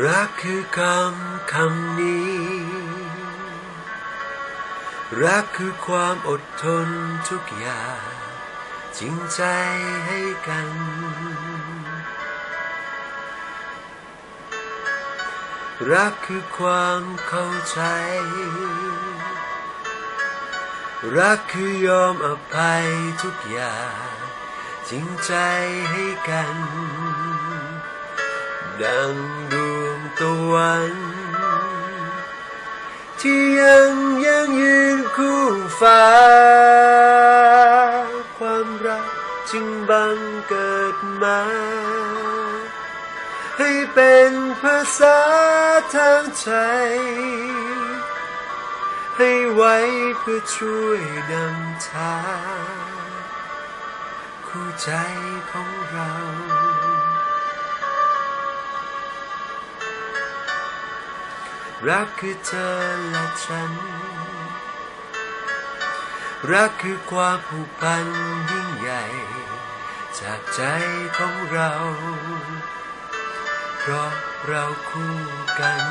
รักคือคำคำนี้ รักคือความอดทนทุกอย่าง จริงใจให้กัน รักคือความเข้าใจ รักคือยอมอภัยทุกอย่าง จริงใจให้กัน ดังดวง ตะวัน ที่ยังยังยืนคู่ฟ้า ความรักจึงบังเกิดมา ให้เป็นภาษาทางใจ ให้ไว้เพื่อช่วยนำทางคู่ใจของเรา รักคือเธอและฉัน รักคือความผูกพันยิ่งใหญ่ จากใจของเรา เพราะเราคู่กัน